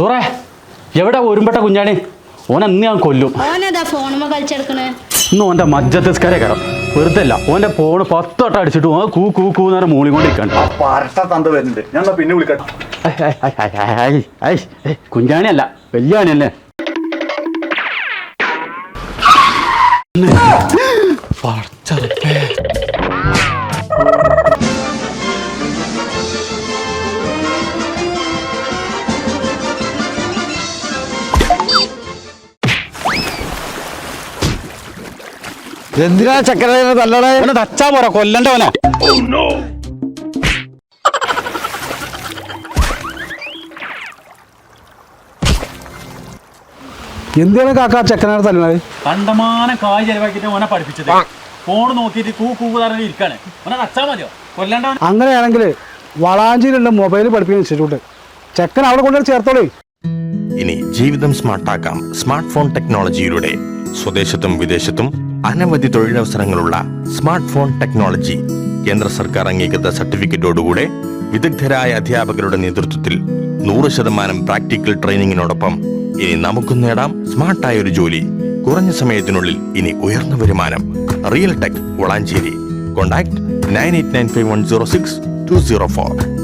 സൂറേ എവിടെ ഒരുമ്പെട്ട കുഞ്ഞാണി? ഓൻ അന്ന് ഞാൻ കൊല്ലും. ഓനതാ ഫോണുമ്മ കളിച്ചെടുക്കണേ? ഇന്ന് ഓന്റെ മജ്ജത്തിസ്കാരെ കയറും. വെറുതെ അല്ല ഓന്റെ ഫോണ് പത്ത് വട്ടം അടിച്ചിട്ട് ഓ കൂ കൂ കൂ നേരം മൂളി കൊണ്ടിരിക്കണ്ട പരട്ട തന്ത വരുന്നുണ്ട്. ഞാൻ എന്നാ പിന്നെ വിളിക്കട്ടെ? കുഞ്ഞാണി അല്ല വലിയാണി അല്ലേ പടച്ചറപ്പേ. എന്തിനാ ചക്കര തല്ലടേ തച്ചാ പോരാ കൊല്ലണ്ടവനെ എന്തിനാണ് കാക്ക ചക്കനാണ് തല്ലണത് കണ്ടമാനം കായ് ചെലവാക്കിട്ട് ഓനെ പഠിപ്പിച്ചത്. ഫോൺ നോക്കിയിട്ട് കൂ കൂ പറഞ്ഞ് ഇരിക്കാണ്. ഓനെ തച്ചാ മതിയോ? കൊല്ലണ്ടവൻ അങ്ങനെയാണെങ്കിൽ വളാഞ്ചേരിയുള്ള മൊബൈൽ പഠിപ്പിക്കുന്ന ഇൻസ്റ്റിറ്റ്യൂട്ട്. ചെക്കൻ അവിടെ കൊണ്ടുവന്ന് ചേർത്തോളേ. ഇനി ജീവിതം സ്മാർട്ടാക്കാം സ്മാർട്ട് ഫോൺ ടെക്നോളജിയിലൂടെ. സ്വദേശത്തും വിദേശത്തും അനവധി തൊഴിലവസരങ്ങളുള്ള സ്മാർട്ട് ഫോൺ ടെക്നോളജി. കേന്ദ്ര സർക്കാർ അംഗീകൃത സർട്ടിഫിക്കറ്റോടുകൂടെ വിദഗ്ധരായ അധ്യാപകരുടെ നേതൃത്വത്തിൽ നൂറ് ശതമാനം പ്രാക്ടിക്കൽ ട്രെയിനിങ്ങിനോടൊപ്പം ഇനി നമുക്കും നേടാം സ്മാർട്ടായ ഒരു ജോലി. കുറഞ്ഞ സമയത്തിനുള്ളിൽ ഇനി ഉയർന്ന വരുമാനം. Real tech Valanchery. Contact nine eight nine five one zero six two zero four.